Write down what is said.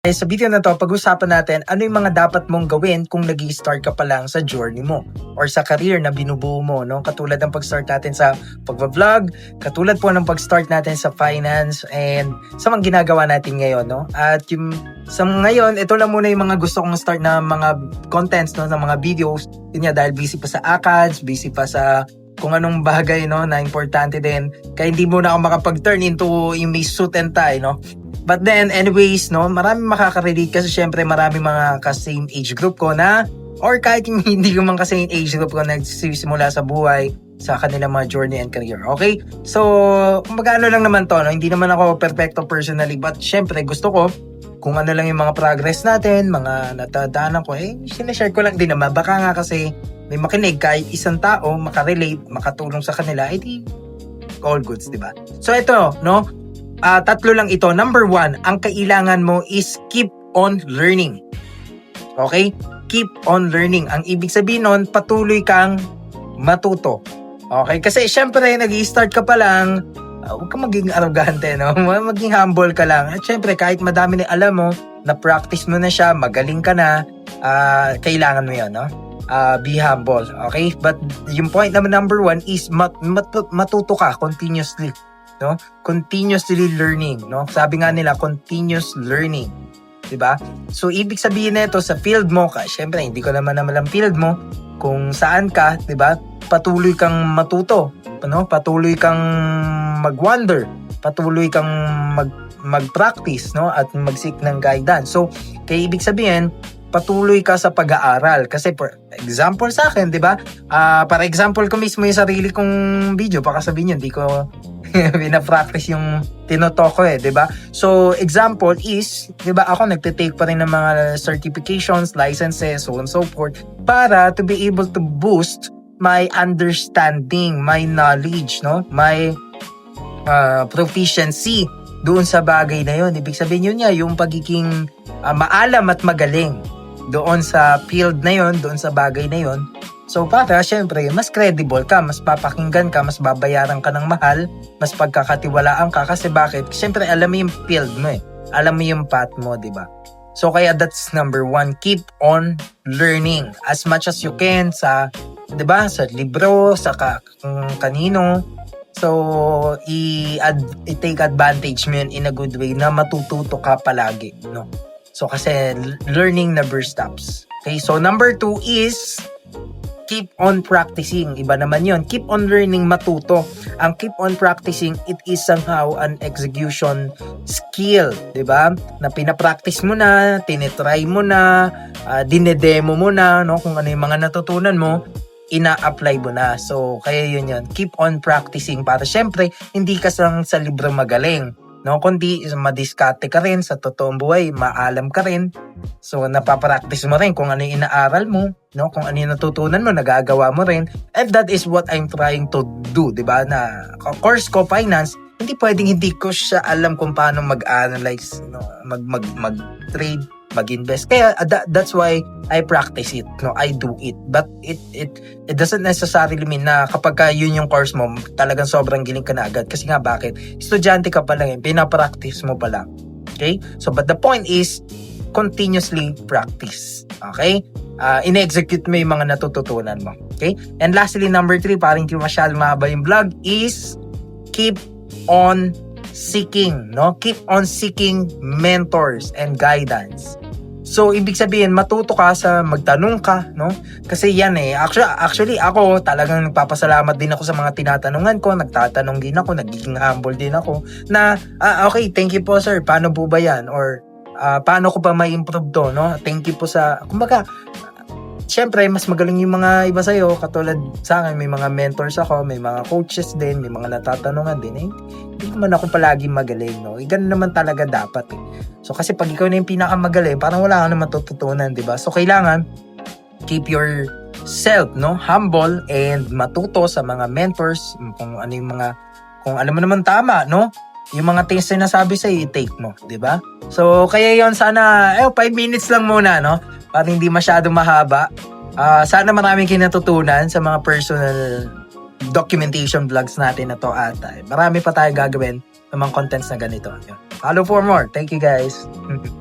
Eh, sa video na to, pag-usapan natin ano yung mga dapat mong gawin kung nag start ka pa lang sa journey mo or sa career na binubuo mo, no? Katulad ng pag-start natin sa pag-vlog, katulad po ng pag-start natin sa finance and sa mga ginagawa natin ngayon, no? At yung sa ngayon, ito lang muna yung mga gusto kong start na mga contents, no? Ng mga videos. Yun nga, dahil busy pa sa ACADS, busy pa sa kung anong bagay no na importante din kaya hindi muna ako makapag-turn into yung may suit and tie no But then, anyways, no, marami makaka-relate kasi syempre marami mga ka-same age group ko na or kahit yung hindi ko man kasi age group ko nagsisimula sa buhay sa kanilang mga journey and career. Okay? So, kumbaga ano lang naman to, no? hindi naman ako perfecto personally but syempre gusto ko kung ano lang yung mga progress natin, mga natadaanan ko, eh, sinashare ko lang din naman. Baka nga kasi may makinig kahit isang tao, makarelate, makatulong sa kanila, eh di all goods, di ba? So ito, no? Ah, tatlo lang ito. Number one, ang kailangan mo is keep on learning. Okay? Keep on learning. Ang ibig sabihin nun, patuloy kang matuto. Okay? Kasi syempre, nag start ka pa lang, uh, huwag kang maging arrogante, no? Maging humble ka lang. At syempre, kahit madami na alam mo, na-practice mo na siya, magaling ka na, ah, kailangan mo yun, no? Ah, be humble, okay? But yung point naman number one is mat- mat- matuto ka continuously no? Continuously learning, no? Sabi nga nila, continuous learning. 'di ba? So ibig sabihin nito sa field mo, ka, syempre hindi ko naman naman ang field mo kung saan ka, 'di ba? Patuloy kang matuto, ano? Patuloy kang mag-wonder, patuloy kang mag mag-practice, no? At mag-seek ng guidance. So, kaya ibig sabihin, patuloy ka sa pag-aaral. Kasi for example sa akin, 'di ba? Ah, para example ko mismo yung sarili kong video, baka sabihin niyo, hindi ko pina-practice yung tinoto ko eh, 'di ba? So, example is, 'di ba, ako nagte-take pa rin ng mga certifications, licenses, so on so forth para to be able to boost my understanding, my knowledge, no? My uh, proficiency doon sa bagay na yon. Ibig sabihin yun niya, yung pagiging uh, maalam at magaling doon sa field na yon, doon sa bagay na yon. So para syempre, mas credible ka, mas papakinggan ka, mas babayaran ka ng mahal, mas pagkakatiwalaan ka kasi bakit? Syempre alam mo yung field mo eh. Alam mo yung path mo, 'di ba? So kaya that's number one, keep on learning as much as you can sa 'di ba? Sa libro, sa ka, kanino. So i-take advantage mo yun in a good way na matututo ka palagi, no? So kasi learning never stops. Okay, so number two is keep on practicing. Iba naman yon. Keep on learning matuto. Ang keep on practicing, it is somehow an execution skill. 'di ba? Na pinapractice mo na, tinetry mo na, uh, dinedemo mo na, no? kung ano yung mga natutunan mo, ina-apply mo na. So, kaya yun yun. Keep on practicing para syempre, hindi ka sang sa libro magaling no kundi madiskarte ka rin sa totoong buhay maalam ka rin. So napapractice mo rin kung ano yung inaaral mo no? Kung ano yung natutunan mo nagagawa mo rin. And that is what I'm trying to do di ba? Na course ko finance hindi pwedeng hindi ko siya alam kung paano mag-analyze no? Mag mag mag trade mag-invest. Kaya uh, that, that's why I practice it, no? I do it. But it it it doesn't necessarily mean na kapag ka yun yung course mo, talagang sobrang giling ka na agad. Kasi nga bakit? Estudyante ka pa lang eh, pinapractice mo pa lang. Okay? So but the point is continuously practice. Okay? Uh, in-execute mo yung mga natututunan mo. Okay? And lastly, number three, parang hindi masyado mahaba yung vlog, is keep on seeking, no? Keep on seeking mentors and guidance. So, ibig sabihin, matuto ka sa magtanong ka, no? Kasi yan eh. Actually, actually ako talagang nagpapasalamat din ako sa mga tinatanungan ko. Nagtatanong din ako, nagiging humble din ako. Na, ah, okay, thank you po sir. Paano po ba yan? Or, uh, paano ko ba ma-improve to, no? Thank you po sa, kumbaga, syempre, mas magaling yung mga iba sa'yo. Katulad sa akin, may mga mentors ako, may mga coaches din, may mga natatanungan din. Eh, hindi naman ako palagi magaling, no? Eh, ganun naman talaga dapat, eh. So, kasi pag ikaw na yung pinakamagaling, parang wala ka naman tututunan, di ba? So, kailangan, keep your self, no? Humble and matuto sa mga mentors, kung ano yung mga, kung alam mo naman tama, no? Yung mga things na nasabi sa i-take mo, di ba? So, kaya yon sana, eh, 5 minutes lang muna, no? para hindi masyadong mahaba. Uh, sana maraming kinatutunan sa mga personal documentation vlogs natin na to at marami pa tayo gagawin ng mga contents na ganito. Follow for more. Thank you guys.